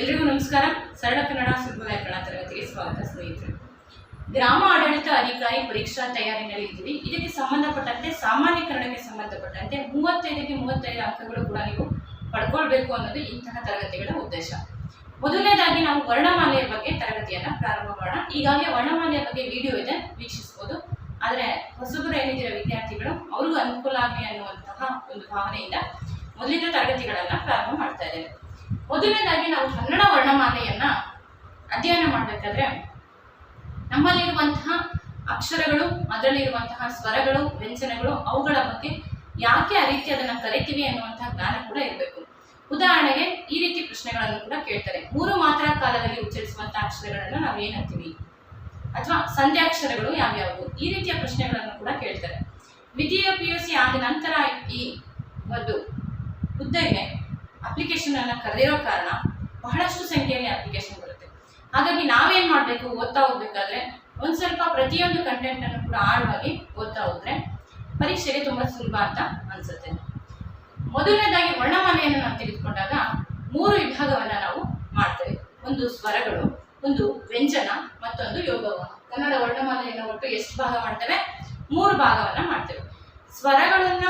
ಎಲ್ರಿಗೂ ನಮಸ್ಕಾರ. ಸರಳ ಕನ್ನಡ ಸುಲಭ ವ್ಯಾಕರಣ ತರಗತಿಗೆ ಸ್ವಾಗತ ಸ್ನೇಹಿತರೆ. ಗ್ರಾಮ ಆಡಳಿತ ಅಧಿಕಾರಿ ಪರೀಕ್ಷಾ ತಯಾರಿನಲ್ಲಿ ಇದ್ದೀವಿ. ಇದಕ್ಕೆ ಸಂಬಂಧಪಟ್ಟಂತೆ, ಸಾಮಾನ್ಯೀಕರಣಕ್ಕೆ ಸಂಬಂಧಪಟ್ಟಂತೆ ಮೂವತ್ತೈದಕ್ಕೆ ಮೂವತ್ತೈದು ಅಂಕಗಳು ಕೂಡ ನೀವು ಪಡ್ಕೊಳ್ಬೇಕು ಅನ್ನೋದು ಇಂತಹ ತರಗತಿಗಳ ಉದ್ದೇಶ. ಮೊದಲನೇದಾಗಿ ನಾವು ವರ್ಣಮಾಲೆಯ ಬಗ್ಗೆ ತರಗತಿಯನ್ನ ಪ್ರಾರಂಭ ಮಾಡೋಣ. ಈಗಾಗಲೇ ವರ್ಣಮಾಲೆಯ ಬಗ್ಗೆ ವಿಡಿಯೋ ಇದೆ ವೀಕ್ಷಿಸಬಹುದು ಆದರೆ ಹೊಸಬರು ಏನಿದ್ದೀರ ವಿದ್ಯಾರ್ಥಿಗಳು, ಅವ್ರಿಗೂ ಅನುಕೂಲ ಆಗಲಿ ಅನ್ನುವಂತಹ ಒಂದು ಭಾವನೆಯಿಂದ ಮೊದಲಿನ ತರಗತಿಗಳನ್ನ ಪ್ರಾರಂಭ ಮಾಡ್ತಾ ಇದ್ದೇವೆ. ಮೊದಲನೇದಾಗಿ ನಾವು ಕನ್ನಡ ವರ್ಣಮಾಲೆಯನ್ನ ಅಧ್ಯಯನ ಮಾಡಬೇಕಾದ್ರೆ ನಮ್ಮಲ್ಲಿರುವಂತಹ ಅಕ್ಷರಗಳು, ಅದರಲ್ಲಿರುವಂತಹ ಸ್ವರಗಳು, ವ್ಯಂಜನಗಳು, ಅವುಗಳ ಬಗ್ಗೆ ಯಾಕೆ ಆ ರೀತಿ ಅದನ್ನ ಕರಿತೀವಿ ಅನ್ನುವಂತಹ ಜ್ಞಾನ ಕೂಡ ಇರಬೇಕು. ಉದಾಹರಣೆಗೆ ಈ ರೀತಿ ಪ್ರಶ್ನೆಗಳನ್ನು ಕೂಡ ಕೇಳ್ತಾರೆ. ಮೂರು ಮಾತ್ರ ಕಾಲದಲ್ಲಿ ಉಚ್ಚರಿಸುವಂತಹ ಅಕ್ಷರಗಳನ್ನು ನಾವು ಏನಂತೀವಿ ಅಥವಾ ಸಂಧ್ಯಾಕ್ಷರಗಳು ಯಾವ್ಯಾವು ಈ ರೀತಿಯ ಪ್ರಶ್ನೆಗಳನ್ನು ಕೂಡ ಕೇಳ್ತಾರೆ. ದ್ವಿತೀಯ ಪಿ ಯು ಸಿ ಆದ ನಂತರ ಈ ಒಂದು ಹುದ್ದೆಗೆ ಅಪ್ಲಿಕೇಶನ್ ಅನ್ನ ಕರೆದಿರೋ ಕಾರಣ ಬಹಳಷ್ಟು ಸಂಖ್ಯೆಯಲ್ಲಿ ಅಪ್ಲಿಕೇಶನ್ ಬರುತ್ತೆ. ಹಾಗಾಗಿ ನಾವೇನ್ ಮಾಡಬೇಕು? ಓದ್ತಾ ಹೋಗ್ಬೇಕಾದ್ರೆ ಒಂದ್ ಸ್ವಲ್ಪ ಪ್ರತಿಯೊಂದು ಕಂಟೆಂಟ್ ಅನ್ನು ಕೂಡ ಆಳವಾಗಿ ಓದ್ತಾ ಹೋದ್ರೆ ಪರೀಕ್ಷೆಗೆ ತುಂಬಾ ಸುಲಭ ಅಂತ ಅನ್ಸುತ್ತೆ. ಮೊದಲನೇದಾಗಿ ವರ್ಣಮಾಲೆಯನ್ನು ನಾವು ತೆಗೆದುಕೊಂಡಾಗ ಮೂರು ವಿಭಾಗವನ್ನ ನಾವು ಮಾಡ್ತೇವೆ. ಒಂದು ಸ್ವರಗಳು, ಒಂದು ವ್ಯಂಜನ, ಮತ್ತೊಂದು ಯೋಗವಾಹ ಕನ್ನಡ ವರ್ಣಮಾಲೆಯನ್ನು ಒಟ್ಟು ಎಷ್ಟು ಭಾಗ ಮಾಡ್ತೇವೆ? ಮೂರು ಭಾಗವನ್ನ ಮಾಡ್ತೇವೆ. ಸ್ವರಗಳನ್ನ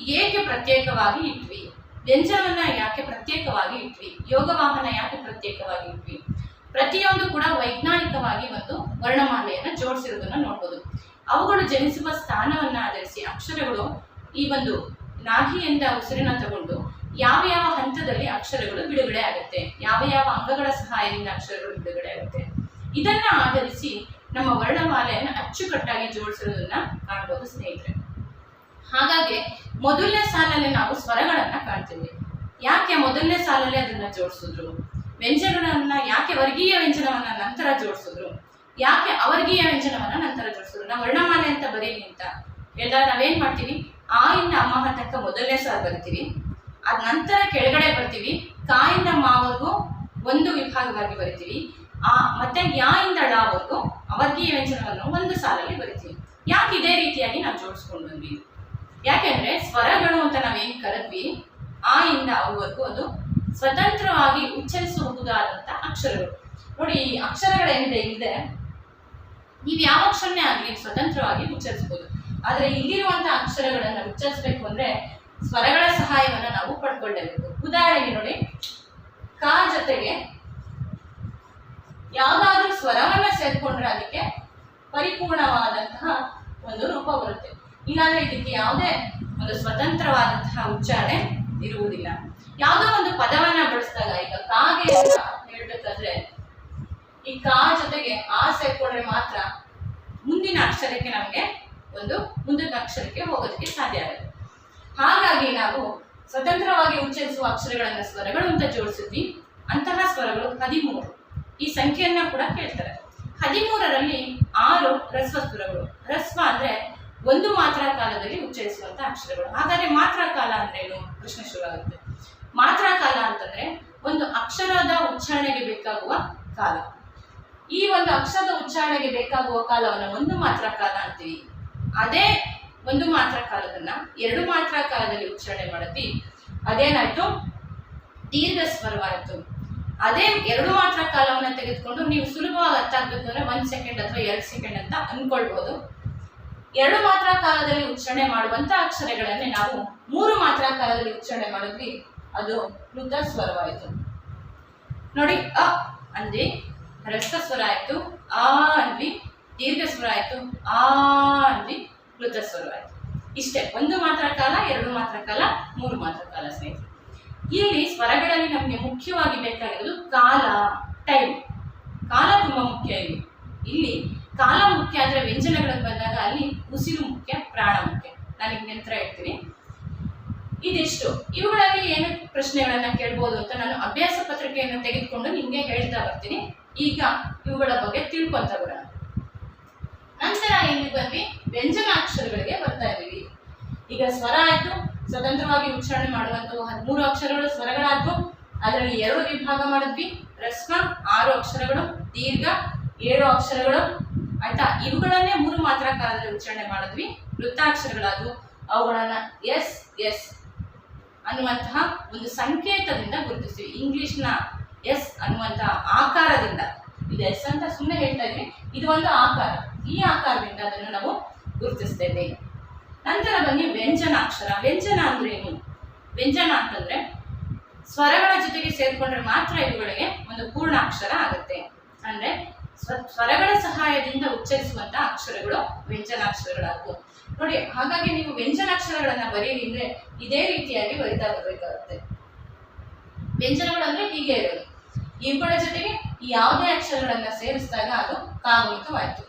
ಏಕೆ ಪ್ರತ್ಯೇಕವಾಗಿ ಇಟ್ವಿ? ವ್ಯಂಜನವನ್ನ ಯಾಕೆ ಪ್ರತ್ಯೇಕವಾಗಿ ಇಟ್ವಿ? ಯೋಗವಾಹನ ಯಾಕೆ ಪ್ರತ್ಯೇಕವಾಗಿ ಇಟ್ವಿ? ಪ್ರತಿಯೊಂದು ಕೂಡ ವೈಜ್ಞಾನಿಕವಾಗಿ ಒಂದು ವರ್ಣಮಾಲೆಯನ್ನ ಜೋಡಿಸಿರೋದನ್ನ ನೋಡ್ಬೋದು. ಅವುಗಳು ಜನಿಸುವ ಸ್ಥಾನವನ್ನ ಆಧರಿಸಿ ಅಕ್ಷರಗಳು ಈ ಒಂದು ನಾಗಿಯಿಂದ ಉಸಿರನ್ನ ತಗೊಂಡು ಯಾವ ಯಾವ ಹಂತದಲ್ಲಿ ಅಕ್ಷರಗಳು ಬಿಡುಗಡೆ ಆಗುತ್ತೆ? ಯಾವ ಯಾವ ಅಂಗಗಳ ಸಹಾಯದಿಂದ ಅಕ್ಷರಗಳು ಬಿಡುಗಡೆ ಆಗುತ್ತೆ? ಇದನ್ನ ಆಧರಿಸಿ ನಮ್ಮ ವರ್ಣಮಾಲೆಯನ್ನು ಅಚ್ಚುಕಟ್ಟಾಗಿ ಜೋಡಿಸಿರೋದನ್ನ ಕಾಣ್ಬೋದು ಸ್ನೇಹಿತರೆ. ಹಾಗಾಗಿ ಮೊದಲನೇ ಸಾಲಲ್ಲಿ ನಾವು ಸ್ವರಗಳನ್ನ ಕಾಣ್ತೀವಿ. ಯಾಕೆ ಮೊದಲನೇ ಸಾಲಲ್ಲಿ ಅದನ್ನ ಜೋಡಿಸಿದ್ರು? ವ್ಯಂಜನಗಳನ್ನ ಯಾಕೆ ವರ್ಗೀಯ ವ್ಯಂಜನವನ್ನ ನಂತರ ಜೋಡಿಸಿದ್ರು? ಯಾಕೆ ಅವರ್ಗೀಯ ವ್ಯಂಜನವನ್ನ ನಂತರ ಜೋಡಿಸಿದ್ರು? ನಾವು ವರ್ಣಮಾಲೆ ಅಂತ ಬರೀಲಿ ಅಂತ ಎಲ್ಲ ನಾವೇನ್ ಮಾಡ್ತೀವಿ? ಆ ಇಂದ ಅಮ್ಮ ತಕ್ಕ ಮೊದಲನೇ ಸಾಲ ಬರ್ತೀವಿ. ಅದ ನಂತರ ಕೆಳಗಡೆ ಬರ್ತೀವಿ. ಕಾಯಿಂದ ಮಾವರೆಗೂ ಒಂದು ವಿಭಾಗವಾಗಿ ಬರಿತೀವಿ. ಆ, ಮತ್ತೆ ಯಾ ಇಂದ ಡಾವರೆಗೂ ಅವರ್ಗೀಯ ವ್ಯಂಜನವನ್ನು ಒಂದು ಸಾಲಲ್ಲಿ ಬರಿತೀವಿ. ಯಾಕೆ ಇದೇ ರೀತಿಯಾಗಿ ನಾವು ಜೋಡಿಸ್ಕೊಂಡು ಬಂದ್ವಿ? ಯಾಕೆಂದ್ರೆ ಸ್ವರಗಳು ಅಂತ ನಾವೇನ್ ಕರೆದ್ವಿ, ಆ ಇಂದ ಅವರೆಗೂ ಅದು ಸ್ವತಂತ್ರವಾಗಿ ಉಚ್ಚರಿಸಬಹುದಾದಂತ ಅಕ್ಷರಗಳು. ನೋಡಿ, ಈ ಅಕ್ಷರಗಳೇನಿದೆ ಇಲ್ಲದೆ ನೀವು ಯಾವ ಅಕ್ಷರನೇ ಆಗಲಿ ಸ್ವತಂತ್ರವಾಗಿ ಉಚ್ಚರಿಸಬಹುದು ಆದ್ರೆ ಇಲ್ಲಿರುವಂತಹ ಅಕ್ಷರಗಳನ್ನ ಉಚ್ಚರಿಸಬೇಕು ಅಂದ್ರೆ ಸ್ವರಗಳ ಸಹಾಯವನ್ನ ನಾವು ಪಡ್ಕೊಳ್ಳೇಬೇಕು ಉದಾಹರಣೆಗೆ ನೋಡಿ, ಕ ಜೊತೆಗೆ ಯಾವ್ದಾದ್ರೂ ಸ್ವರವನ್ನ ಸೇರ್ಕೊಂಡ್ರೆ ಅದಕ್ಕೆ ಪರಿಪೂರ್ಣವಾದಂತಹ ಒಂದು ರೂಪ ಬರುತ್ತೆ. ಇಲ್ಲಾಂದ್ರೆ ಇದಕ್ಕೆ ಯಾವುದೇ ಒಂದು ಸ್ವತಂತ್ರವಾದಂತಹ ಉಚ್ಚಾರಣೆ ಇರುವುದಿಲ್ಲ. ಯಾವುದೋ ಒಂದು ಪದವನ್ನ ಬಳಸಿದಾಗ ಈಗ ಕಾಗೆ ಅಂತ ಹೇಳ್ಬೇಕಾದ್ರೆ ಈ ಕಾ ಜೊತೆಗೆ ಆ ಸೇರ್ಕೊಂಡ್ರೆ ಮಾತ್ರ ಮುಂದಿನ ಅಕ್ಷರಕ್ಕೆ ನಮಗೆ ಒಂದು ಮುಂದಿನ ಅಕ್ಷರಕ್ಕೆ ಹೋಗೋದಕ್ಕೆ ಸಾಧ್ಯ ಆಗುತ್ತೆ. ಹಾಗಾಗಿ ನಾವು ಸ್ವತಂತ್ರವಾಗಿ ಉಚ್ಚರಿಸುವ ಅಕ್ಷರಗಳನ್ನ ಸ್ವರಗಳು ಅಂತ ಜೋಡಿಸಿದ್ವಿ. ಅಂತಹ ಸ್ವರಗಳು ಹದಿಮೂರು. ಈ ಸಂಖ್ಯೆಯನ್ನ ಕೂಡ ಕೇಳ್ತಾರೆ. ಹದಿಮೂರರಲ್ಲಿ ಆರು ಹ್ರಸ್ವ ಸ್ವರಗಳು ಹ್ರಸ್ವ ಅಂದ್ರೆ ಒಂದು ಮಾತ್ರ ಕಾಲದಲ್ಲಿ ಉಚ್ಚರಿಸುವಂತ ಅಕ್ಷರಗಳು. ಹಾಗಾದ್ರೆ ಮಾತ್ರ ಕಾಲ ಅಂದ್ರೆ ಏನು? ಪ್ರಶ್ನೆ ಶುರು ಆಗುತ್ತೆ. ಮಾತ್ರ ಕಾಲ ಅಂತಂದ್ರೆ ಒಂದು ಅಕ್ಷರದ ಉಚ್ಚಾರಣೆಗೆ ಬೇಕಾಗುವ ಕಾಲ. ಈ ಒಂದು ಅಕ್ಷರದ ಉಚ್ಚಾರಣೆಗೆ ಬೇಕಾಗುವ ಕಾಲವನ್ನು ಒಂದು ಮಾತ್ರ ಕಾಲ ಅಂತೀವಿ. ಅದೇ ಒಂದು ಮಾತ್ರ ಕಾಲದನ್ನ ಎರಡು ಮಾತ್ರ ಕಾಲದಲ್ಲಿ ಉಚ್ಚಾರಣೆ ಮಾಡಿದ್ವಿ ಅದೇನಾಯ್ತು? ದೀರ್ಘ ಸ್ವರವಾಯಿತು ಅದೇ ಎರಡು ಮಾತ್ರ ಕಾಲವನ್ನ ತೆಗೆದುಕೊಂಡು ನೀವು ಸುಲಭವಾಗಿ ಅರ್ಥ ಆಗ್ಬೇಕು ಅಂದ್ರೆ ಒಂದ್ ಸೆಕೆಂಡ್ ಅಥವಾ ಎರಡು ಸೆಕೆಂಡ್ ಅಂತ ಅನ್ಕೊಳ್ಬಹುದು ಎರಡು ಮಾತ್ರ ಕಾಲದಲ್ಲಿ ಉಚ್ಚಾರಣೆ ಮಾಡುವಂತ ಅಕ್ಷರಗಳನ್ನೇ ನಾವು ಮೂರು ಮಾತ್ರ ಕಾಲದಲ್ಲಿ ಉಚ್ಚಾರಣೆ ಮಾಡಿದ್ವಿ. ಅದು ಮೃತ ಸ್ವರವಾಯಿತು. ನೋಡಿ, ಅ ಅಂದ್ರೆ ರಸ್ತ ಸ್ವರ ಆಯ್ತು, ಆ ಅಂದ್ವಿ ದೀರ್ಘ ಸ್ವರ ಆಯ್ತು, ಆ ಅಂದ್ವಿ ಮೃತ ಸ್ವರವಾಯಿತು. ಇಷ್ಟೇ, ಒಂದು ಮಾತ್ರ ಕಾಲ, ಎರಡು ಮಾತ್ರ ಕಾಲ, ಮೂರು ಮಾತ್ರ ಕಾಲ ಸ್ನೇಹಿತರೆ. ಇಲ್ಲಿ ಸ್ವರಗಳಲ್ಲಿ ನಮಗೆ ಮುಖ್ಯವಾಗಿ ಬೇಕಾಗಿರೋದು ಕಾಲ ಟೈಮ್ ಕಾಲ ತುಂಬಾ ಮುಖ್ಯ ಇಲ್ಲಿ ಕಾಲ ಮುಖ್ಯ ಆದರೆ ವ್ಯಂಜನಗಳಿಗೆ ಬಂದಾಗ ಅಲ್ಲಿ ಉಸಿರು ಮುಖ್ಯ, ಪ್ರಾಣ ಮುಖ್ಯ. ನಾನು ನಂತರ ಹೇಳ್ತೀನಿ. ಇದಿಷ್ಟು? ಇವುಗಳಲ್ಲಿ ಏನು ಪ್ರಶ್ನೆಗಳನ್ನ ಕೇಳ್ಬೋದು ಅಂತ ನಾನು ಅಭ್ಯಾಸ ಪತ್ರಿಕೆಯನ್ನು ತೆಗೆದುಕೊಂಡು ನಿಮಗೆ ಹೇಳ್ತಾ ಬರ್ತೀನಿ. ಈಗ ಇವುಗಳ ಬಗ್ಗೆ ತಿಳ್ಕೊಂತ ಬರೋಣ. ನಂತರ ಇಲ್ಲಿ ಬಂದ್ವಿ ವ್ಯಂಜನಾಕ್ಷರಗಳಿಗೆ ಬರ್ತಾ ಇದೀವಿ ಈಗ ಸ್ವರ ಆಯ್ತು. ಸ್ವತಂತ್ರವಾಗಿ ಉಚ್ಚಾರಣೆ ಮಾಡುವಂತಹ ಹದಿಮೂರು ಅಕ್ಷರಗಳು ಸ್ವರಗಳಾದ್ವು. ಅದರಲ್ಲಿ ಎರಡು ವಿಭಾಗ ಮಾಡಿದ್ವಿ. ರಸ್ಮ, ಆರು ಅಕ್ಷರಗಳು. ದೀರ್ಘ, ಏಳು ಅಕ್ಷರಗಳು. ಆಯ್ತಾ? ಇವುಗಳನ್ನೇ ಮೂರು ಮಾತ್ರ ಕಾಲದಲ್ಲಿ ಉಚ್ಚಾರಣೆ ಮಾಡಿದ್ವಿ. ವೃತ್ತಾಕ್ಷರಗಳಾದವು. ಅವುಗಳನ್ನ ಎಸ್ ಎಸ್ ಅನ್ನುವಂತಹ ಒಂದು ಸಂಕೇತದಿಂದ ಗುರುತಿಸ್ತೀವಿ. ಇಂಗ್ಲಿಷ್ನ ಎಸ್ ಅನ್ನುವಂತಹ ಆಕಾರದಿಂದ. ಇದು ಎಸ್ ಅಂತ ಸುಮ್ಮನೆ ಹೇಳ್ತಾ ಇದ್ವಿ. ಇದು ಒಂದು ಆಕಾರ. ಈ ಆಕಾರದಿಂದ ಅದನ್ನು ನಾವು ಗುರುತಿಸ್ತೇವೆ. ನಂತರ ಬನ್ನಿ ವ್ಯಂಜನಾಕ್ಷರ. ವ್ಯಂಜನ ಅಂದ್ರೆ ಏನು ವ್ಯಂಜನ ಅಂತಂದ್ರೆ ಸ್ವರಗಳ ಜೊತೆಗೆ ಸೇರಿಕೊಂಡ್ರೆ ಮಾತ್ರ ಇವುಗಳಿಗೆ ಒಂದು ಪೂರ್ಣಾಕ್ಷರ ಆಗುತ್ತೆ. ಸ್ವರಗಳ ಸಹಾಯದಿಂದ ಉಚ್ಚರಿಸುವಂತಹ ಅಕ್ಷರಗಳು ವ್ಯಂಜನಾಕ್ಷರಗಳಾಗುವ ನೋಡಿ, ಹಾಗಾಗಿ ನೀವು ವ್ಯಂಜನಾಕ್ಷರಗಳನ್ನ ಬರೀರಿ ಇದೇ ರೀತಿಯಾಗಿ ಬರಿತಾ ಬರಬೇಕಾಗುತ್ತೆ. ವ್ಯಂಜನಗಳು ಅಂದ್ರೆ ಹೀಗೆ ಇರೋದು. ಇವುಗಳ ಜೊತೆಗೆ ಯಾವುದೇ ಅಕ್ಷರಗಳನ್ನ ಸೇರಿಸಿದಾಗ ಅದು ಕಾಗುಣಿತವಾಯ್ತು.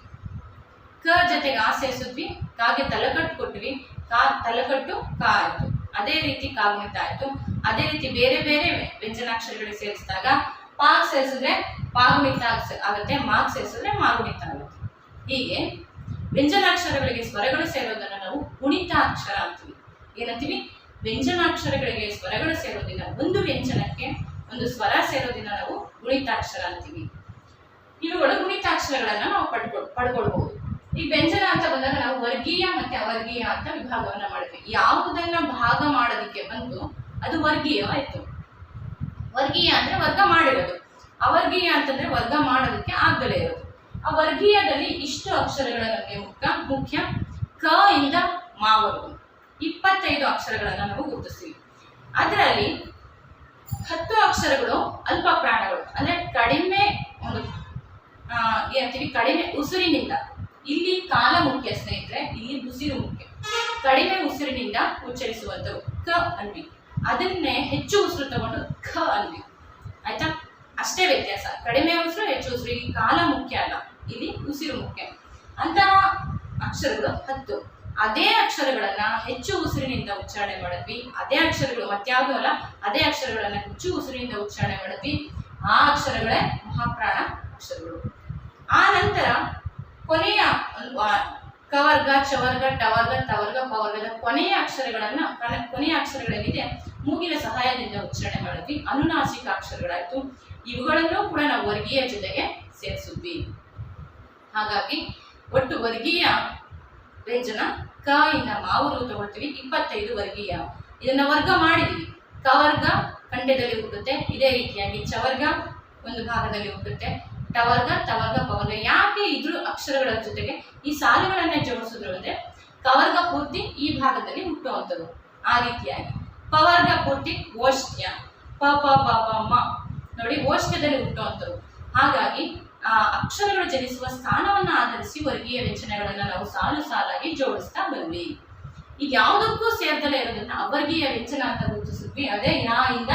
ಕ ಜೊತೆಗೆ ಆ ಸೇರಿಸಿದ್ವಿ, ಕಾಗೆ ತಲೆಕಟ್ಟು ಕೊಟ್ವಿ, ಕಾ ತಲೆಕಟ್ಟು ಕಾ ಆಯ್ತು. ಅದೇ ರೀತಿ ಕಾಗುಣಿತ ಆಯ್ತು. ಅದೇ ರೀತಿ ಬೇರೆ ಬೇರೆ ವ್ಯಂಜನಾಕ್ಷರಗಳಿಗೆ ಸೇರಿಸಿದಾಗ ಪಾಗ್ ಸೇರಿಸಿದ್ರೆ ಪಾಗುಣಿತ ಆಗುತ್ತೆ ಮಾಗ್ ಸೇರಿಸಿದ್ರೆ ಮಾಗುಣಿತ ಆಗುತ್ತೆ. ಹೀಗೆ ವ್ಯಂಜನಾಕ್ಷರಗಳಿಗೆ ಸ್ವರಗಳು ಸೇರೋದನ್ನ ನಾವು ಗುಣಿತ ಅಕ್ಷರ ಅಂತೀವಿ. ಏನಂತೀವಿ? ವ್ಯಂಜನಾಕ್ಷರಗಳಿಗೆ ಸ್ವರಗಳು ಸೇರೋದಿಲ್ಲ. ಒಂದು ವ್ಯಂಜನಕ್ಕೆ ಒಂದು ಸ್ವರ ಸೇರೋದಿಲ್ಲ ನಾವು ಗುಣಿತಾಕ್ಷರ ಅಂತೀವಿ. ಇವುಗಳು ಗುಣಿತಾಕ್ಷರಗಳನ್ನ ನಾವು ಪಡ್ಕೊ ಪಡ್ಕೊಳ್ಬಹುದು ಈ ವ್ಯಂಜನ ಅಂತ ಬಂದಾಗ ನಾವು ವರ್ಗೀಯ ಮತ್ತೆ ಅವರ್ಗೀಯ ಅಂತ ವಿಭಾಗವನ್ನ ಮಾಡ್ತೀವಿ. ಯಾವುದನ್ನ ಭಾಗ ಮಾಡೋದಕ್ಕೆ ಬಂತು ಅದು ವರ್ಗೀಯವಾಯ್ತು. ವರ್ಗೀಯ ಅಂದ್ರೆ ವರ್ಗ ಮಾಡಿರೋದು. ಅವರ್ಗೀಯ ಅಂತಂದ್ರೆ ವರ್ಗ ಮಾಡೋದಕ್ಕೆ ಆಗ್ದಲೇ ಇರೋದು. ಆ ವರ್ಗೀಯದಲ್ಲಿ ಇಷ್ಟು ಅಕ್ಷರಗಳ ನಮಗೆ ಮುಖ್ಯ ಮುಖ್ಯ. ಕ ಇಂದ ಮಾವರೆಗೂ ಇಪ್ಪತ್ತೈದು ಅಕ್ಷರಗಳನ್ನು ನಾವು ಗುರುತಿಸ್ತೀವಿ. ಅದರಲ್ಲಿ ಹತ್ತು ಅಕ್ಷರಗಳು ಅಲ್ಪ ಪ್ರಾಣಗಳು. ಅಂದ್ರೆ ಕಡಿಮೆ ಒಂದು ಏನಂತೀವಿ ಕಡಿಮೆ ಉಸಿರಿನಿಂದ. ಇಲ್ಲಿ ಕಾಲ ಮುಖ್ಯ ಸ್ನೇಹಿತರೆ, ಇಲ್ಲಿ ಉಸಿರು ಮುಖ್ಯ. ಕಡಿಮೆ ಉಸಿರಿನಿಂದ ಉಚ್ಚರಿಸುವಂಥವು ಕ ಅನ್ವಿ ಅದನ್ನೇ ಹೆಚ್ಚು ಉಸಿರು ತಗೊಂಡು ಖ ಅನ್ವಿ. ಆಯ್ತಾ? ಅಷ್ಟೇ ವ್ಯತ್ಯಾಸ. ಕಡಿಮೆ ಉಸಿರು, ಹೆಚ್ಚು ಉಸಿರು. ಇಲ್ಲಿ ಕಾಲ ಮುಖ್ಯ ಅಲ್ಲ. ಇಲ್ಲಿ ಉಸಿರು ಮುಖ್ಯ. ಅಂತಹ ಅಕ್ಷರಗಳು ಹತ್ತು. ಅದೇ ಅಕ್ಷರಗಳನ್ನ ಹೆಚ್ಚು ಉಸಿರಿನಿಂದ ಉಚ್ಚಾರಣೆ ಮಾಡಿದ್ವಿ. ಅದೇ ಅಕ್ಷರಗಳು ಮತ್ಯಾವುದೂ ಅಲ್ಲ. ಅದೇ ಅಕ್ಷರಗಳನ್ನ ಹೆಚ್ಚು ಉಸಿರಿನಿಂದ ಉಚ್ಚಾರಣೆ ಮಾಡಿದ್ವಿ. ಆ ಅಕ್ಷರಗಳೇ ಮಹಾಪ್ರಾಣ ಅಕ್ಷರಗಳು. ಆ ನಂತರ ಕೊನೆಯ ಕವರ್ಗ ಚವರ್ಗ ಟವರ್ಗ ತವರ್ಗ ಪವರ್ಗದ ಕೊನೆಯ ಅಕ್ಷರಗಳನ್ನ, ಕನ- ಕೊನೆಯ ಅಕ್ಷರಗಳೇನಿದೆ ಮೂಗಿನ ಸಹಾಯದಿಂದ ಉಚ್ಚಾರಣೆ ಮಾಡಿದ್ವಿ. ಅನುನಾಸಿಕ ಅಕ್ಷರಗಳಾಯ್ತು. ಇವುಗಳನ್ನೂ ಕೂಡ ನಾವು ವರ್ಗೀಯ ಜೊತೆಗೆ ಸೇರಿಸಿದ್ವಿ. ಹಾಗಾಗಿ ಒಟ್ಟು ವರ್ಗೀಯ ವ್ಯಂಜನ ಕ ಇಂದ ಮಾವುರು ತಗೊಳ್ತೀವಿ. ಇಪ್ಪತ್ತೈದು ವರ್ಗೀಯ. ಇದನ್ನ ವರ್ಗ ಮಾಡಿದ್ವಿ. ಕವರ್ಗ ಕಂಠದಲ್ಲಿ ಹುಟ್ಟುತ್ತೆ. ಇದೇ ರೀತಿಯಾಗಿ ಚವರ್ಗ ಒಂದು ಭಾಗದಲ್ಲಿ ಹುಟ್ಟುತ್ತೆ. ಟವರ್ಗ, ತವರ್ಗ, ಪವರ್ಗ ಯಾಕೆ ಇದ್ರ ಅಕ್ಷರಗಳ ಜೊತೆಗೆ ಈ ಸಾಲುಗಳನ್ನೇ ಜೋಡಿಸಿದ್ರು ಅಂದ್ರೆ ಕವರ್ಗ ಪೂರ್ತಿ ಈ ಭಾಗದಲ್ಲಿ ಹುಟ್ಟುವಂಥದ್ದು. ಆ ರೀತಿಯಾಗಿ. ಪವರ್ಗ ಪೂರ್ತಿ ಓಷ್ಟ್ಯ ಪ ಪ ಪ ಮ. ನೋಡಿ ಓಷ್ಟ್ಯದಲ್ಲಿ ಹುಟ್ಟುವಂಥದ್ದು ಹಾಗಾಗಿ, ಆ, ಅಕ್ಷರಗಳು ಜನಿಸುವ ಸ್ಥಾನವನ್ನ ಆಧರಿಸಿ ವರ್ಗೀಯ ವ್ಯಂಜನಗಳನ್ನ ನಾವು ಸಾಲು ಸಾಲಾಗಿ ಜೋಡಿಸ್ತಾ ಬಂದ್ವಿ. ಈಗ ಯಾವುದಕ್ಕೂ ಸೇರ್ದಲೇ ಇರೋದನ್ನ ಅವರ್ಗೀಯ ವ್ಯಂಜನ ಅಂತ ಗುರುತಿಸಿದ್ವಿ. ಅದೇ ಯಾ, ಇಂದ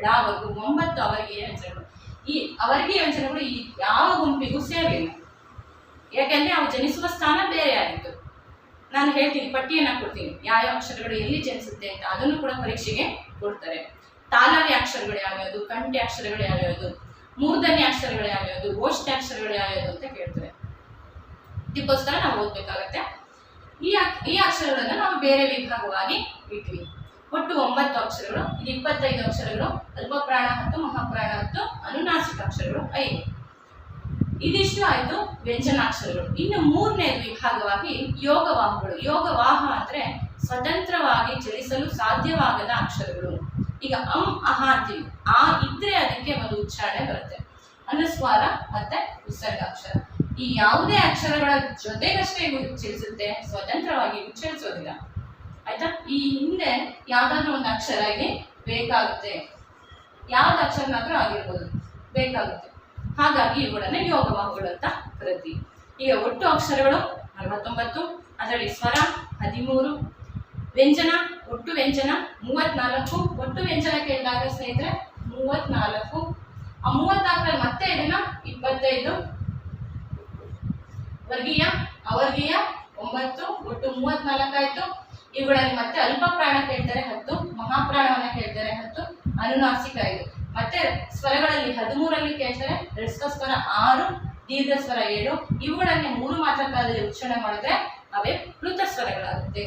ಡಾವರ್ಗು ಒಂಬತ್ತು ಅವರ್ಗೀಯ ವ್ಯಂಜನಗಳು. ಈ ಅವರ್ಗೀಯ ವ್ಯಂಜನಗಳು ಈ ಯಾವ ಗುಂಪಿಗೂ ಸೇರಿಲ್ಲ. ಯಾಕೆಂದ್ರೆ ಅವು ಜನಿಸುವ ಸ್ಥಾನ ಬೇರೆ ಆಗಿತ್ತು. ನಾನು ಹೇಳ್ತೀನಿ, ಪಟ್ಟಿಯನ್ನು ಕೊಡ್ತೀನಿ. ಯಾವ ಅಕ್ಷರಗಳು ಎಲ್ಲಿ ಜನಿಸುತ್ತೆ ಅಂತ ಅದನ್ನು ಕೂಡ ಪರೀಕ್ಷೆಗೆ ಕೊಡ್ತಾರೆ. ತಾಲವ್ಯ ಅಕ್ಷರಗಳು ಯಾವ್ಯಾವುದು ಕಂಠ್ಯ ಅಕ್ಷರಗಳು ಯಾವ್ಯಾವುದು, ಮೂರ್ಧನ್ಯ ಅಕ್ಷರಗಳು ಯಾವ್ಯಾವುದು ಅಕ್ಷರಗಳು ಯಾವ್ಯಾವುದು ಅಂತ ಕೇಳ್ತಾರೆ. ಇದಕ್ಕೋಸ್ಕರ ನಾವು ಓದ್ಬೇಕಾಗತ್ತೆ. ಈ ಈ ಅಕ್ಷರಗಳನ್ನು ನಾವು ಬೇರೆ ವಿಭಾಗವಾಗಿ ಇಟ್ವಿ. ಒಟ್ಟು ಒಂಬತ್ತು ಅಕ್ಷರಗಳು ಇದು ಇಪ್ಪತ್ತೈದು ಅಕ್ಷರಗಳು ಅಲ್ಪ ಪ್ರಾಣ ಹತ್ತು, ಮಹಾಪ್ರಾಣ ಹತ್ತು, ಅನುನಾಸಿಕ ಅಕ್ಷರಗಳು ಐದು. ಇದಿಷ್ಟು ಆಯ್ತು ವ್ಯಂಜನಾಕ್ಷರಗಳು. ಇನ್ನು ಮೂರನೇ ವಿಭಾಗವಾಗಿ ಯೋಗವಾಹಗಳು ಯೋಗವಾಹ ಅಂದ್ರೆ ಸ್ವತಂತ್ರವಾಗಿ ಚಲಿಸಲು ಸಾಧ್ಯವಾಗದ ಅಕ್ಷರಗಳು. ಈಗ ಅಂ, ಅಹ ಆ ಇದ್ರೆ ಅದಕ್ಕೆ ಒಂದು ಉಚ್ಚಾರಣೆ ಬರುತ್ತೆ. ಅನುಸ್ವಾರ ಮತ್ತೆ ವಿಸರ್ಗಾಕ್ಷರ ಈ ಯಾವುದೇ ಅಕ್ಷರಗಳ ಜೊತೆಗಷ್ಟೇ ಉಚ್ಚರಿಸುತ್ತೆ ಸ್ವತಂತ್ರವಾಗಿ ಉಚ್ಚರಿಸೋದಿಲ್ಲ. ಆಯ್ತಾ? ಈ ಹಿಂದೆ ಯಾವ್ದಾದ್ರು ಒಂದು ಅಕ್ಷರ ಬೇಕಾಗುತ್ತೆ. ಯಾವ್ದು ಅಕ್ಷರನಾದ್ರೂ ಆಗಿರ್ಬೋದು. ಬೇಕಾಗುತ್ತೆ. ಹಾಗಾಗಿ ಇವುಗಳನ್ನ ಯೋಗವಾಹಗಳು ಅಂತ ಕರಿತೀವಿ. ಈಗ ಒಟ್ಟು ಅಕ್ಷರಗಳು ನಲವತ್ತೊಂಬತ್ತು, ಅದರಲ್ಲಿ ಸ್ವರ ಹದಿಮೂರು, ವ್ಯಂಜನ ಒಟ್ಟು ವ್ಯಂಜನ ಮೂವತ್ನಾಲ್ಕು, ಒಟ್ಟು ವ್ಯಂಜನ ಕೇಳಿದಾಗ ಸ್ನೇಹಿತರೆ ಮೂವತ್ನಾಲ್ಕು. ಆ ಮೂವತ್ನಾಲ್ಕರಲ್ಲಿ ಮತ್ತೆ ಇದನ್ನ ಇಪ್ಪತ್ತೈದು. ವರ್ಗೀಯ, ಅವರ್ಗೀಯ ಒಂಬತ್ತು, ಒಟ್ಟು ಮೂವತ್ನಾಲ್ಕಾಯ್ತು ಇವುಗಳಲ್ಲಿ ಮತ್ತೆ ಅಲ್ಪ ಪ್ರಾಣ ಕೇಳ್ತಾರೆ ಹತ್ತು, ಮಹಾಪ್ರಾಣವನ್ನ ಕೇಳ್ತಾರೆ ಹತ್ತು, ಅನುನಾಸಿಕ ಐದು. ಮತ್ತೆ ಸ್ವರಗಳಲ್ಲಿ ಹದಿಮೂರಲ್ಲಿ ಕೇಳ್ತಾರೆ ಹ್ರಸ್ವ ಸ್ವರ ಆರು, ದೀರ್ಘ ಸ್ವರ ಏಳು, ಇವುಗಳನ್ನೇ ಮೂರು ಮಾತ್ರ ಕಾಲದಲ್ಲಿ ಉಚ್ಚಾರಣೆ ಮಾಡಿದ್ರೆ ಅವೇ ಪ್ಲುತ ಸ್ವರಗಳಾಗುತ್ತೆ.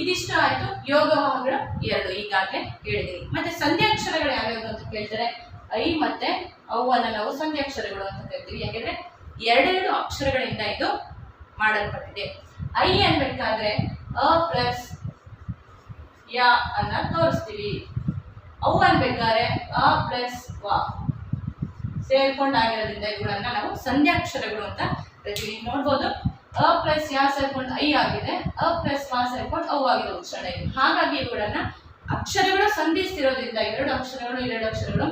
ಇದಿಷ್ಟು ಆಯ್ತು ಯೋಗವಾಹಗಳು ಎರಡು ಈಗಾಗಲೇ ಹೇಳಿದೀನಿ ಮತ್ತೆ ಸಂಧ್ಯಾಕ್ಷರಗಳು ಯಾವ್ಯಾವುದು ಅಂತ ಕೇಳ್ತಾರೆ? ಐ ಮತ್ತೆ ಅವುವನ್ನ ನಾವು ಸಂಧ್ಯಾಕ್ಷರಗಳು ಅಂತ ಕರಿತೀವಿ. ಯಾಕೆಂದ್ರೆ ಎರಡೆರಡು ಅಕ್ಷರಗಳಿಂದ ಇದು ಮಾಡಲ್ಪಟ್ಟಿದೆ. ಐ ಅನ್ಬೇಕಾದ್ರೆ ಅ ಪ್ಲಸ್ ಯಾ ಅನ್ನ ತೋರಿಸ್ತೀವಿ. ಅವು ಅನ್ಬೇಕಾದ್ರೆ ಅ ಪ್ಲಸ್ ವ ಸೇರ್ಕೊಂಡಾಗಿರೋದ್ರಿಂದ ಇವುಗಳನ್ನ ನಾವು ಸಂಧ್ಯಾಕ್ಷರಗಳು ಅಂತ ಈಗ ನೋಡ್ಬೋದು, ಅ ಪ್ಲಸ್ ಯಾ ಸೇರ್ಕೊಂಡು ಐ ಆಗಿದೆ, ಅ ಪ್ಲಸ್ ಮಾ ಸೇರ್ಕೊಂಡು ಅವು ಆಗಿದೆ ಉಚ್ಚಾರಣೆ. ಹಾಗಾಗಿ ಇವುಗಳನ್ನ ಅಕ್ಷರಗಳು ಸಂಧಿಸ್ತಿರೋದ್ರಿಂದ, ಎರಡು ಅಕ್ಷರಗಳು ಎರಡು ಅಕ್ಷರಗಳು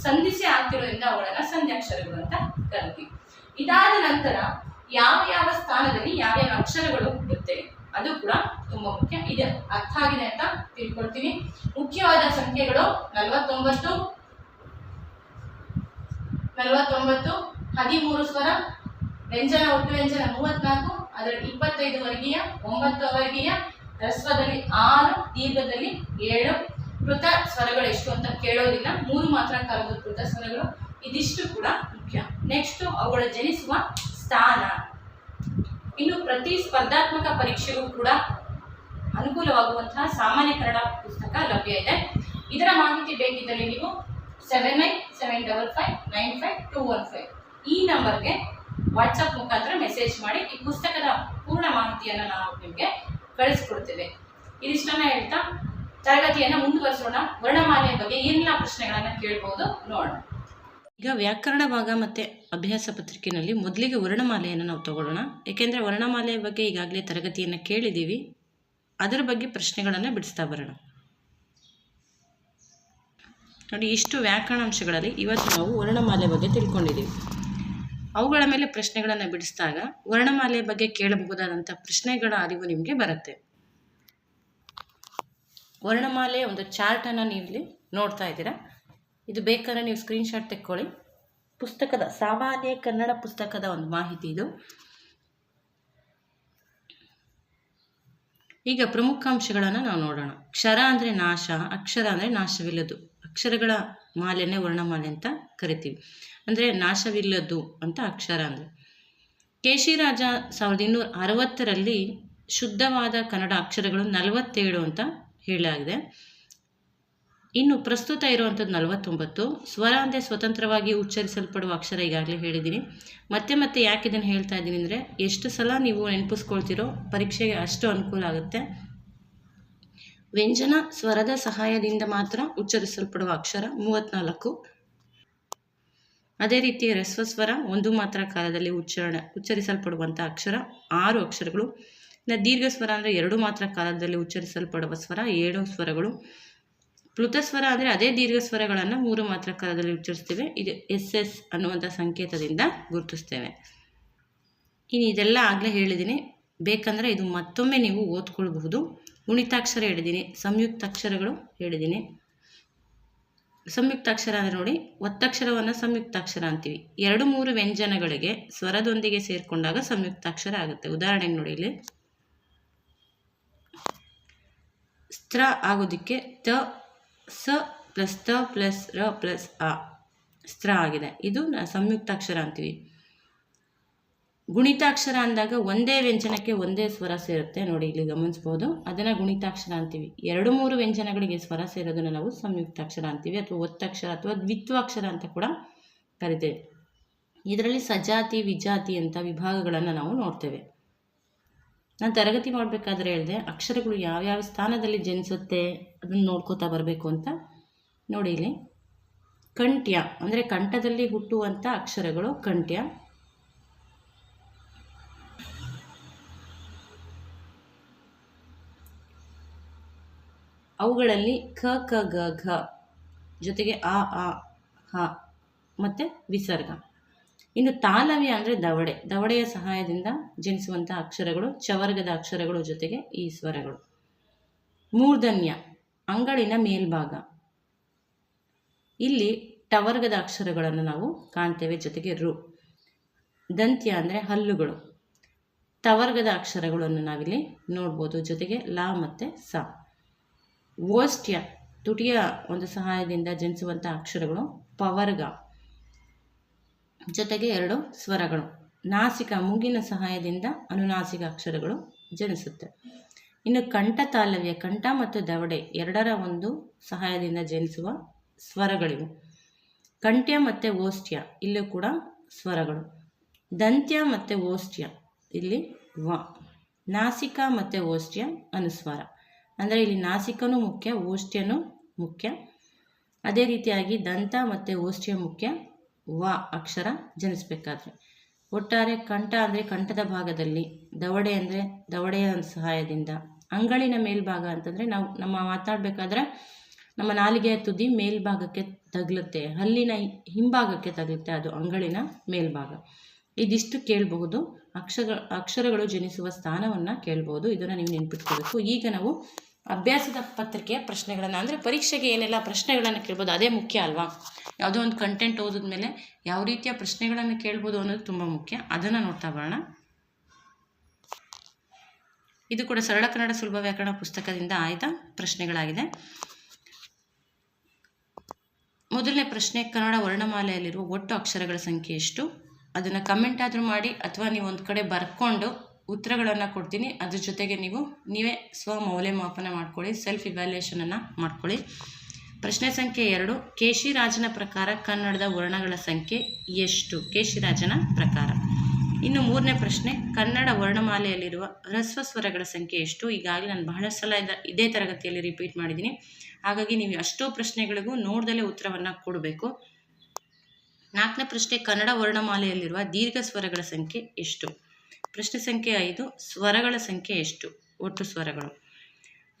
ಸಂಧಿಸಿ ಆಗ್ತಿರೋದ್ರಿಂದ ಅವುಗಳನ್ನ ಸಂಧ್ಯಾಕ್ಷರಗಳು ಅಂತ ಕರಿತೀವಿ. ಇದಾದ ನಂತರ ಯಾವ ಯಾವ ಸ್ಥಾನದಲ್ಲಿ ಯಾವ್ಯಾವ ಅಕ್ಷರಗಳು ಇರುತ್ತೆ? ಅದು ಕೂಡ ತುಂಬಾ ಮುಖ್ಯ. ಇದೆ. ಅರ್ಥ ಆಗಿದೆ ಅಂತ ತಿಳ್ಕೊಳ್ತೀನಿ. ಮುಖ್ಯವಾದ ಸಂಖ್ಯೆಗಳು ನಲವತ್ತೊಂಬತ್ತು ನಲವತ್ತೊಂಬತ್ತು, ಹದಿಮೂರು ಸ್ವರ, ವ್ಯಂಜನ, ಒಟ್ಟು ವ್ಯಂಜನ ಮೂವತ್ನಾಲ್ಕು ಅದರಲ್ಲಿ ಇಪ್ಪತ್ತೈದು ವರ್ಗೀಯ, ಒಂಬತ್ತು ವರ್ಗೀಯ ಹ್ರಸ್ವದಲ್ಲಿ ಆರು, ದೀರ್ಘದಲ್ಲಿ ಏಳು. ಕೃತ ಸ್ವರಗಳು ಎಷ್ಟು ಅಂತ ಕೇಳೋದಿಲ್ಲ. ಮೂರು ಮಾತ್ರ ಕಾಲದ ಕೃತ ಸ್ವರಗಳು. ಇದಿಷ್ಟು ಕೂಡ ಮುಖ್ಯ. ನೆಕ್ಸ್ಟ್ ಅವುಗಳ ಜನಿಸುವ ಸ್ಥಾನ. ಇನ್ನು ಪ್ರತಿ ಸ್ಪರ್ಧಾತ್ಮಕ ಪರೀಕ್ಷೆಗೂ ಕೂಡ ಅನುಕೂಲವಾಗುವಂತಹ ಸಾಮಾನ್ಯ ಕನ್ನಡ ಪುಸ್ತಕ ಲಭ್ಯ ಇದೆ. ಇದರ ಮಾಹಿತಿ ಬೇಕಿದ್ದಲ್ಲಿ ನೀವು seven nine seven double five nine five two one five ಈ ನಂಬರ್ಗೆ ವಾಟ್ಸಪ್ ಮುಖಾಂತರ ಮೆಸೇಜ್ ಮಾಡಿ ಈ ಪುಸ್ತಕದ ಪೂರ್ಣ ಮಾಹಿತಿಯನ್ನು ನಾವು ನಿಮಗೆ ಕಳಿಸ್ಕೊಡ್ತೇವೆ. ಇದಿಷ್ಟನ್ನ ಹೇಳ್ತಾ ತರಗತಿಯನ್ನು ಮುಂದುವರಿಸೋಣ. ವರ್ಣಮಾಲೆಯ ಬಗ್ಗೆ ಏನೆಲ್ಲ ಪ್ರಶ್ನೆಗಳನ್ನು ಕೇಳ್ಬೋದು ನೋಡೋಣ. ಈಗ ವ್ಯಾಕರಣ ಭಾಗ ಮತ್ತು ಅಭ್ಯಾಸ ಪತ್ರಿಕೆಯಲ್ಲಿ ಮೊದಲಿಗೆ ವರ್ಣಮಾಲೆಯನ್ನು ನಾವು ತಗೊಳ್ಳೋಣ. ಏಕೆಂದರೆ ವರ್ಣಮಾಲೆಯ ಬಗ್ಗೆ ಈಗಾಗಲೇ ತರಗತಿಯನ್ನು ಕೇಳಿದ್ದೀವಿ. ಅದರ ಬಗ್ಗೆ ಪ್ರಶ್ನೆಗಳನ್ನು ಬಿಡಿಸ್ತಾ ಬರೋಣ. ನೋಡಿ, ಇಷ್ಟು ವ್ಯಾಕರಣಾಂಶಗಳಲ್ಲಿ ಇವತ್ತು ನಾವು ವರ್ಣಮಾಲೆ ಬಗ್ಗೆ ತಿಳ್ಕೊಂಡಿದ್ದೀವಿ. ಅವುಗಳ ಮೇಲೆ ಪ್ರಶ್ನೆಗಳನ್ನು ಬಿಡಿಸಿದಾಗ ವರ್ಣಮಾಲೆಯ ಬಗ್ಗೆ ಕೇಳಬಹುದಾದಂಥ ಪ್ರಶ್ನೆಗಳ ಅರಿವು ನಿಮಗೆ ಬರುತ್ತೆ. ವರ್ಣಮಾಲೆಯ ಒಂದು ಚಾರ್ಟನ್ನು ನೀವು ಇಲ್ಲಿ ನೋಡ್ತಾ ಇದ್ದೀರಾ. ಇದು ಬೇಕಾದ್ರೆ ನೀವು ಸ್ಕ್ರೀನ್ಶಾಟ್ ತೆಕ್ಕೊಳ್ಳಿ. ಪುಸ್ತಕದ, ಸಾಮಾನ್ಯ ಕನ್ನಡ ಪುಸ್ತಕದ ಒಂದು ಮಾಹಿತಿ ಇದು. ಈಗ ಪ್ರಮುಖ ಅಂಶಗಳನ್ನು ನಾವು ನೋಡೋಣ. ಕ್ಷರ ಅಂದರೆ ನಾಶ, ಅಕ್ಷರ ಅಂದರೆ ನಾಶವಿಲ್ಲದು. ಅಕ್ಷರಗಳ ಮಾಲೆನೇ ವರ್ಣಮಾಲೆ ಅಂತ ಕರಿತೀವಿ. ಅಂದರೆ ನಾಶವಿಲ್ಲದ್ದು ಅಂತ ಅಕ್ಷರ ಅಂದರೆ. ಕೇಶಿರಾಜ ಸಾವಿರದ ಇನ್ನೂರ ಅರವತ್ತರಲ್ಲಿ ಶುದ್ಧವಾದ ಕನ್ನಡ ಅಕ್ಷರಗಳು ನಲವತ್ತೇಳು ಅಂತ ಹೇಳಲಾಗಿದೆ. ಇನ್ನು ಪ್ರಸ್ತುತ ಇರುವಂಥದ್ದು ನಲವತ್ತೊಂಬತ್ತು. ಸ್ವರ ಅಂದರೆ ಸ್ವತಂತ್ರವಾಗಿ ಉಚ್ಚರಿಸಲ್ಪಡುವ ಅಕ್ಷರ ಈಗಾಗಲೇ ಹೇಳಿದ್ದೀನಿ. ಮತ್ತೆ ಮತ್ತೆ ಯಾಕೆ ಇದನ್ನು ಹೇಳ್ತಾ ಇದ್ದೀನಿ ಅಂದರೆ, ಎಷ್ಟು ಸಲ ನೀವು ನೆನಪಿಸ್ಕೊಳ್ತಿರೋ ಪರೀಕ್ಷೆಗೆ ಅಷ್ಟು ಅನುಕೂಲ ಆಗುತ್ತೆ. ವ್ಯಂಜನ ಸ್ವರದ ಸಹಾಯದಿಂದ ಮಾತ್ರ ಉಚ್ಚರಿಸಲ್ಪಡುವ ಅಕ್ಷರ ಮೂವತ್ತ್ನಾಲ್ಕು ಅದೇ ರೀತಿ ರಸ್ವ ಸ್ವರ ಒಂದು ಮಾತ್ರ ಕಾಲದಲ್ಲಿ ಉಚ್ಚಾರಣೆ, ಉಚ್ಚರಿಸಲ್ಪಡುವಂಥ ಅಕ್ಷರ ಆರು ಅಕ್ಷರಗಳು. ಇನ್ನು ದೀರ್ಘ ಸ್ವರ ಅಂದರೆ ಎರಡು ಮಾತ್ರ ಕಾಲದಲ್ಲಿ ಉಚ್ಚರಿಸಲ್ಪಡುವ ಸ್ವರ ಏಳು ಸ್ವರಗಳು. ಪ್ಲುತ ಸ್ವರ ಅಂದರೆ ಅದೇ ದೀರ್ಘ ಸ್ವರಗಳನ್ನು ಮೂರು ಮಾತ್ರ ಕಾಲದಲ್ಲಿ ಉಚ್ಚರಿಸ್ತೇವೆ. ಇದು ಎಸ್ ಎಸ್ ಅನ್ನುವಂಥ ಸಂಕೇತದಿಂದ ಗುರುತಿಸ್ತೇವೆ. ಇನ್ನು ಇದೆಲ್ಲ ಆಗಲೇ ಹೇಳಿದ್ದೀನಿ ಬೇಕಂದರೆ ಇದು ಮತ್ತೊಮ್ಮೆ ನೀವು ಓದ್ಕೊಳ್ಬಹುದು. ಉಣಿತಾಕ್ಷರ ಹೇಳಿದ್ದೀನಿ ಸಂಯುಕ್ತಾಕ್ಷರಗಳು ಹೇಳಿದ್ದೀನಿ ಸಂಯುಕ್ತಾಕ್ಷರ ಅಂದರೆ ನೋಡಿ, ಒತ್ತಕ್ಷರವನ್ನು ಸಂಯುಕ್ತಾಕ್ಷರ ಅಂತೀವಿ. ಎರಡು ಮೂರು ವ್ಯಂಜನಗಳಿಗೆ ಸ್ವರದೊಂದಿಗೆ ಸೇರಿಕೊಂಡಾಗ ಸಂಯುಕ್ತಾಕ್ಷರ ಆಗುತ್ತೆ. ಉದಾಹರಣೆಗೆ ನೋಡಿ ಇಲ್ಲಿ. ಸ್ತ್ರ ಆಗೋದಕ್ಕೆ ತ ಸ ಪ್ಲಸ್ ತ ಪ್ಲಸ್ ರ ಪ್ಲಸ್ ಅ. ಸ್ತ್ರ ಆಗಿದೆ. ಇದು ಸಂಯುಕ್ತಾಕ್ಷರ ಅಂತೀವಿ. ಗುಣಿತಾಕ್ಷರ ಅಂದಾಗ ಒಂದೇ ವ್ಯಂಜನಕ್ಕೆ ಒಂದೇ ಸ್ವರ ಸೇರುತ್ತೆ. ನೋಡಿ, ಇಲ್ಲಿ ಗಮನಿಸ್ಬೋದು. ಅದನ್ನು ಗುಣಿತಾಕ್ಷರ ಅಂತೀವಿ. ಎರಡು ಮೂರು ವ್ಯಂಜನಗಳಿಗೆ ಸ್ವರ ಸೇರೋದನ್ನು ನಾವು ಸಂಯುಕ್ತಾಕ್ಷರ ಅಂತೀವಿ ಅಥವಾ ಒತ್ತಕ್ಷರ ಅಥವಾ ದ್ವಿತ್ವಾಕ್ಷರ ಅಂತ ಕೂಡ ಕರಿತೇವೆ. ಇದರಲ್ಲಿ ಸಜಾತಿ, ವಿಜಾತಿ ಅಂತ ವಿಭಾಗಗಳನ್ನು ನಾವು ನೋಡ್ತೇವೆ. ನಾನು ತರಗತಿ ಮಾಡಬೇಕಾದ್ರೆ ಹೇಳಿದೆ, ಅಕ್ಷರಗಳು ಯಾವ್ಯಾವ ಸ್ಥಾನದಲ್ಲಿ ಜನಿಸುತ್ತೆ ಅದನ್ನು ನೋಡ್ಕೋತಾ ಬರಬೇಕು ಅಂತ ನೋಡಿ ಇಲ್ಲಿ. ಕಂಠ್ಯ, ಅಂದರೆ ಕಂಠದಲ್ಲಿ ಹುಟ್ಟುವಂಥ ಅಕ್ಷರಗಳು ಕಂಠ್ಯ. ಅವುಗಳಲ್ಲಿ ಖ ಕ, ಗ, ಘ ಜೊತೆಗೆ ಆ ಆ, ಹ ಮತ್ತು ವಿಸರ್ಗ. ಇನ್ನು ತಾಲವ್ಯ ಅಂದರೆ ದವಡೆ. ದವಡೆಯ ಸಹಾಯದಿಂದ ಜನಿಸುವಂಥ ಅಕ್ಷರಗಳು, ಚವರ್ಗದ ಅಕ್ಷರಗಳು ಜೊತೆಗೆ ಈ ಸ್ವರಗಳು. ಮೂರ್ಧನ್ಯ ಅಂಗಳಿನ ಮೇಲ್ಭಾಗ. ಇಲ್ಲಿ ಟವರ್ಗದ ಅಕ್ಷರಗಳನ್ನು ನಾವು ಕಾಣ್ತೇವೆ, ಜೊತೆಗೆ ರು. ದಂತ್ಯ ಅಂದರೆ ಹಲ್ಲುಗಳು. ತವರ್ಗದ ಅಕ್ಷರಗಳನ್ನು ನಾವಿಲ್ಲಿ ನೋಡ್ಬೋದು, ಜೊತೆಗೆ ಲಾ ಮತ್ತು ಸ. ಓಷ್ಟ್ಯ ತುಟಿಯ ಒಂದು ಸಹಾಯದಿಂದ ಜನಿಸುವಂಥ ಅಕ್ಷರಗಳು ಪವರ್ಗ. ಜೊತೆಗೆ ಎರಡು ಸ್ವರಗಳು. ನಾಸಿಕ ಮೂಗಿನ ಸಹಾಯದಿಂದ ಅನುನಾಸಿಕ ಅಕ್ಷರಗಳು ಜನಿಸುತ್ತೆ. ಇನ್ನು ಕಂಠ ತಾಲವ್ಯ ಕಂಠ ಮತ್ತು ದವಡೆ ಎರಡರ ಒಂದು ಸಹಾಯದಿಂದ ಜನಿಸುವ ಸ್ವರಗಳಿವು. ಕಂಠ್ಯ ಮತ್ತು ಓಷ್ಠ್ಯ, ಇಲ್ಲೂ ಕೂಡ ಸ್ವರಗಳು. ದಂತ್ಯ ಮತ್ತು ಓಷ್ಠ್ಯ, ಇಲ್ಲಿ ವ. ನಾಸಿಕ ಮತ್ತು ಓಷ್ಠ್ಯ ಅನುಸ್ವಾರ. ಅಂದರೆ ಇಲ್ಲಿ ನಾಸಿಕನೂ ಮುಖ್ಯ, ಓಷ್ಠ್ಯನೂ ಮುಖ್ಯ. ಅದೇ ರೀತಿಯಾಗಿ ದಂತ ಮತ್ತು ಓಷ್ಠ್ಯ ಮುಖ್ಯ ವ ಅಕ್ಷರ ಜನಿಸಬೇಕಾದ್ರೆ. ಒಟ್ಟಾರೆ ಕಂಠ ಅಂದರೆ ಕಂಠದ ಭಾಗದಲ್ಲಿ, ದವಡೆ ಅಂದರೆ ದವಡೆಯ ಸಹಾಯದಿಂದ. ಅಂಗಳಿನ ಮೇಲ್ಭಾಗ ಅಂತಂದರೆ ನಾವು ನಮ್ಮ ಮಾತಾಡಬೇಕಾದ್ರೆ ನಮ್ಮ ನಾಲಿಗೆಯ ತುದಿ ಮೇಲ್ಭಾಗಕ್ಕೆ ತಗಲುತ್ತೆ. ಹಲ್ಲಿನ ಹಿಂಭಾಗಕ್ಕೆ ತಗಲುತ್ತೆ ಅದು ಅಂಗಳಿನ ಮೇಲ್ಭಾಗ. ಇದಿಷ್ಟು ಕೇಳಬಹುದು. ಅಕ್ಷರ ಅಕ್ಷರಗಳು ಜನಿಸುವ ಸ್ಥಾನವನ್ನು ಕೇಳ್ಬೋದು ಇದನ್ನು ನೀವು ನೆನ್ಪಿಟ್ಕೋಬೇಕು. ಈಗ ನಾವು ಅಭ್ಯಾಸದ ಪತ್ರಿಕೆಯ ಪ್ರಶ್ನೆಗಳನ್ನು, ಅಂದರೆ ಪರೀಕ್ಷೆಗೆ ಏನೆಲ್ಲ ಪ್ರಶ್ನೆಗಳನ್ನು ಕೇಳ್ಬೋದು, ಅದೇ ಮುಖ್ಯ ಅಲ್ವಾ? ಯಾವುದೋ ಒಂದು ಕಂಟೆಂಟ್ ಓದಿದ್ಮೇಲೆ ಯಾವ ರೀತಿಯ ಪ್ರಶ್ನೆಗಳನ್ನು ಕೇಳ್ಬೋದು ಅನ್ನೋದು ತುಂಬ ಮುಖ್ಯ. ಅದನ್ನು ನೋಡ್ತಾ ಬರೋಣ. ಇದು ಕೂಡ ಸರಳ ಕನ್ನಡ ಸುಲಭ ವ್ಯಾಕರಣ ಪುಸ್ತಕದಿಂದ ಆಯ್ದ ಪ್ರಶ್ನೆಗಳಾಗಿದೆ. ಮೊದಲನೇ ಪ್ರಶ್ನೆ, ಕನ್ನಡ ವರ್ಣಮಾಲೆಯಲ್ಲಿರುವ ಒಟ್ಟು ಅಕ್ಷರಗಳ ಸಂಖ್ಯೆ ಎಷ್ಟು? ಅದನ್ನು ಕಮೆಂಟ್ ಆದರೂ ಮಾಡಿ, ಅಥವಾ ನೀವು ಒಂದು ಕಡೆ ಬರ್ಕೊಂಡು ಉತ್ತರಗಳನ್ನು ಕೊಡ್ತೀನಿ. ಅದ್ರ ಜೊತೆಗೆ ನೀವು, ನೀವೇ ಸ್ವ ಮೌಲ್ಯಮಾಪನ ಮಾಡ್ಕೊಳ್ಳಿ ಸೆಲ್ಫ್ ಇವ್ಯಾಲ್ಯೂಯೇಷನನ್ನು ಮಾಡ್ಕೊಳ್ಳಿ. ಪ್ರಶ್ನೆ ಸಂಖ್ಯೆ ಎರಡು, ಕೇಶಿರಾಜನ ಪ್ರಕಾರ ಕನ್ನಡದ ವರ್ಣಗಳ ಸಂಖ್ಯೆ ಎಷ್ಟು? ಕೇಶಿರಾಜನ ಪ್ರಕಾರ. ಇನ್ನು ಮೂರನೇ ಪ್ರಶ್ನೆ, ಕನ್ನಡ ವರ್ಣಮಾಲೆಯಲ್ಲಿರುವ ಹ್ರಸ್ವ ಸ್ವರಗಳ ಸಂಖ್ಯೆ ಎಷ್ಟು? ಈಗಾಗಲೇ ನಾನು ಬಹಳ ಸಲ ಇದ ತರಗತಿಯಲ್ಲಿ ರಿಪೀಟ್ ಮಾಡಿದ್ದೀನಿ. ಹಾಗಾಗಿ ನೀವು ಅಷ್ಟೋ ಪ್ರಶ್ನೆಗಳಿಗೂ ನೋಡ್ದಲೇ ಉತ್ತರವನ್ನು ಕೊಡಬೇಕು. ನಾಲ್ಕನೇ ಪ್ರಶ್ನೆ, ಕನ್ನಡ ವರ್ಣಮಾಲೆಯಲ್ಲಿರುವ ದೀರ್ಘ ಸ್ವರಗಳ ಸಂಖ್ಯೆ ಎಷ್ಟು? ಪ್ರಶ್ನೆ ಸಂಖ್ಯೆ ಐದು, ಸ್ವರಗಳ ಸಂಖ್ಯೆ ಎಷ್ಟು? ಒಟ್ಟು ಸ್ವರಗಳು.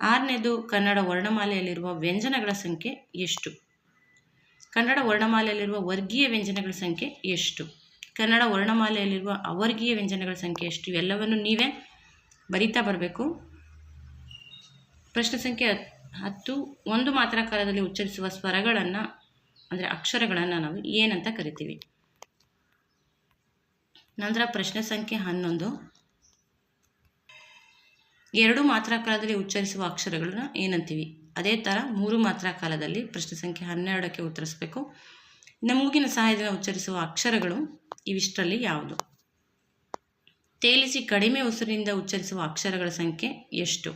ಆರನೇದು, ಕನ್ನಡ ವರ್ಣಮಾಲೆಯಲ್ಲಿರುವ ವ್ಯಂಜನಗಳ ಸಂಖ್ಯೆ ಎಷ್ಟು? ಕನ್ನಡ ವರ್ಣಮಾಲೆಯಲ್ಲಿರುವ ವರ್ಗೀಯ ವ್ಯಂಜನಗಳ ಸಂಖ್ಯೆ ಎಷ್ಟು? ಕನ್ನಡ ವರ್ಣಮಾಲೆಯಲ್ಲಿರುವ ಅವರ್ಗೀಯ ವ್ಯಂಜನಗಳ ಸಂಖ್ಯೆ ಎಷ್ಟು? ಇವೆಲ್ಲವನ್ನು ನೀವೇ ಬರಿತಾ ಬರಬೇಕು. ಪ್ರಶ್ನೆ ಸಂಖ್ಯೆ ಹತ್- ಹತ್ತು, ಒಂದು ಮಾತ್ರ ಕಾಲದಲ್ಲಿ ಉಚ್ಚರಿಸುವ ಸ್ವರಗಳನ್ನು, ಅಂದರೆ ಅಕ್ಷರಗಳನ್ನು ನಾವು ಏನಂತ ಕರಿತೀವಿ. ನಂತರ ಪ್ರಶ್ನೆ ಸಂಖ್ಯೆ ಹನ್ನೊಂದು. ಎರಡು ಮಾತ್ರ ಕಾಲದಲ್ಲಿ ಉಚ್ಚರಿಸುವ ಅಕ್ಷರಗಳನ್ನ ಏನಂತೀವಿ? ಅದೇ ಥರ ಮೂರು ಮಾತ್ರ ಕಾಲದಲ್ಲಿ ಪ್ರಶ್ನೆ ಸಂಖ್ಯೆ ಹನ್ನೆರಡಕ್ಕೆ ಉತ್ತರಿಸಬೇಕು. ನಮಗಿನ ಸಹಾಯದಿಂದ ಉಚ್ಚರಿಸುವ ಅಕ್ಷರಗಳು ಇವಿಷ್ಟರಲ್ಲಿ ಯಾವುದು? ತೇಲಿಸಿ ಕಡಿಮೆ ಉಸಿರಿನಿಂದ ಉಚ್ಚರಿಸುವ ಅಕ್ಷರಗಳ ಸಂಖ್ಯೆ ಎಷ್ಟು?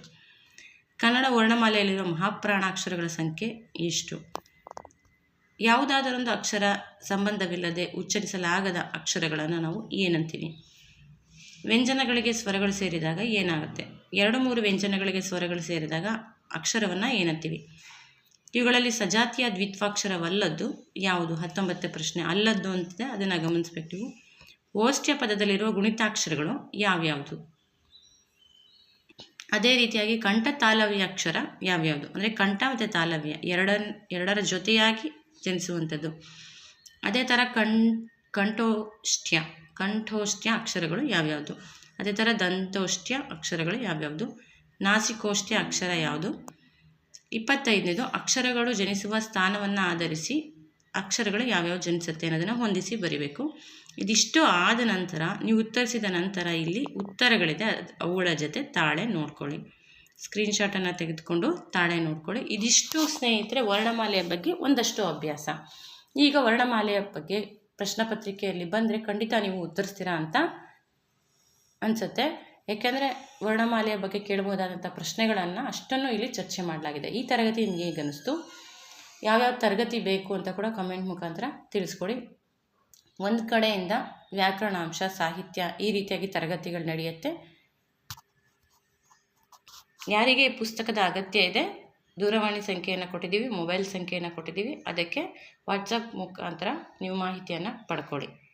ಕನ್ನಡ ವರ್ಣಮಾಲೆಯಲ್ಲಿರುವ ಮಹಾಪ್ರಾಣಾಕ್ಷರಗಳ ಸಂಖ್ಯೆ ಎಷ್ಟು? ಯಾವುದಾದರೊಂದು ಅಕ್ಷರ ಸಂಬಂಧವಿಲ್ಲದೆ ಉಚ್ಚರಿಸಲಾಗದ ಅಕ್ಷರಗಳನ್ನು ನಾವು ಏನಂತೀವಿ? ವ್ಯಂಜನಗಳಿಗೆ ಸ್ವರಗಳು ಸೇರಿದಾಗ ಏನಾಗುತ್ತೆ? ಎರಡು ಮೂರು ವ್ಯಂಜನಗಳಿಗೆ ಸ್ವರಗಳು ಸೇರಿದಾಗ ಅಕ್ಷರವನ್ನು ಏನಂತೀವಿ? ಇವುಗಳಲ್ಲಿ ಸಜಾತಿಯ ದ್ವಿತ್ವಾಕ್ಷರವಲ್ಲದ್ದು ಯಾವುದು? ಹತ್ತೊಂಬತ್ತನೇ ಪ್ರಶ್ನೆ. ಅಲ್ಲದ್ದು ಅಂತಿದೆ. ಅದನ್ನು ಗಮನಿಸ್ಬೇಕು ನೀವು. ಓಷ್ಟ್ಯ ಪದದಲ್ಲಿರುವ ಗುಣಿತಾಕ್ಷರಗಳು ಯಾವ್ಯಾವುದು? ಅದೇ ರೀತಿಯಾಗಿ ಕಂಠ ತಾಲವ್ಯ ಅಕ್ಷರ ಯಾವ್ಯಾವುದು? ಅಂದರೆ ಕಂಠ ಮತ್ತು ತಾಲವ್ಯ ಎರಡ ಎರಡರ ಜೊತೆಯಾಗಿ ಜನಿಸುವಂಥದ್ದು. ಅದೇ ಥರ ಕಣ್, ಕಂಠೋಷ್ಠ್ಯ ಕಂಠೋಷ್ಠ್ಯ ಅಕ್ಷರಗಳು ಯಾವ್ಯಾವುದು? ಅದೇ ಥರ ದಂತೋಷ್ಠ್ಯ ಅಕ್ಷರಗಳು ಯಾವ್ಯಾವುದು? ನಾಸಿಕೋಷ್ಠ್ಯ ಅಕ್ಷರ ಯಾವುದು? ಇಪ್ಪತ್ತೈದನೇದು, ಅಕ್ಷರಗಳು ಜನಿಸುವ ಸ್ಥಾನವನ್ನು ಆಧರಿಸಿ ಅಕ್ಷರಗಳು ಯಾವ್ಯಾವ ಜನಿಸುತ್ತೆ ಅನ್ನೋದನ್ನು ಹೊಂದಿಸಿ ಬರಿಬೇಕು. ಇದಿಷ್ಟು ಆದ ನಂತರ, ನೀವು ಉತ್ತರಿಸಿದ ನಂತರ ಇಲ್ಲಿ ಉತ್ತರಗಳಿದೆ ಅವುಗಳ ಜೊತೆ ತಾಳೆ ನೋಡ್ಕೊಳ್ಳಿ. ಸ್ಕ್ರೀನ್ಶಾಟನ್ನು ತೆಗೆದುಕೊಂಡು ತಾಳೆ ನೋಡ್ಕೊಳ್ಳಿ. ಇದಿಷ್ಟು ಸ್ನೇಹಿತರೆ ವರ್ಣಮಾಲೆಯ ಬಗ್ಗೆ ಒಂದಷ್ಟು ಅಭ್ಯಾಸ. ಈಗ ವರ್ಣಮಾಲೆಯ ಬಗ್ಗೆ ಪ್ರಶ್ನೆ ಪತ್ರಿಕೆಯಲ್ಲಿ ಬಂದರೆ ಖಂಡಿತ ನೀವು ಉತ್ತರಿಸ್ತೀರಾ ಅಂತ ಅನಿಸುತ್ತೆ. ಏಕೆಂದರೆ ವರ್ಣಮಾಲೆಯ ಬಗ್ಗೆ ಕೇಳಬಹುದಾದಂಥ ಪ್ರಶ್ನೆಗಳನ್ನು ಅಷ್ಟನ್ನು ಇಲ್ಲಿ ಚರ್ಚೆ ಮಾಡಲಾಗಿದೆ. ಈ ತರಗತಿ ನಿಮಗೆ ಈಗ ಅನ್ನಿಸ್ತು ಯಾವ್ಯಾವ ತರಗತಿ ಬೇಕು ಅಂತ ಕೂಡ ಕಮೆಂಟ್ ಮುಖಾಂತರ ತಿಳಿಸ್ಕೊಡಿ. ಒಂದು ಕಡೆಯಿಂದ ವ್ಯಾಕರಣಾಂಶ, ಸಾಹಿತ್ಯ ಈ ರೀತಿಯಾಗಿ ತರಗತಿಗಳು ನಡೆಯುತ್ತೆ. ಯಾರಿಗೆ ಪುಸ್ತಕದ ಅಗತ್ಯ ಇದೆ? ದೂರವಾಣಿ ಸಂಖ್ಯೆಯನ್ನು ಕೊಟ್ಟಿದ್ದೀವಿ, ಮೊಬೈಲ್ ಸಂಖ್ಯೆಯನ್ನು ಕೊಟ್ಟಿದ್ದೀವಿ. ಅದಕ್ಕೆ ವಾಟ್ಸಪ್ ಮುಖಾಂತರ ನೀವು ಮಾಹಿತಿಯನ್ನು ಪಡ್ಕೊಳ್ಳಿ.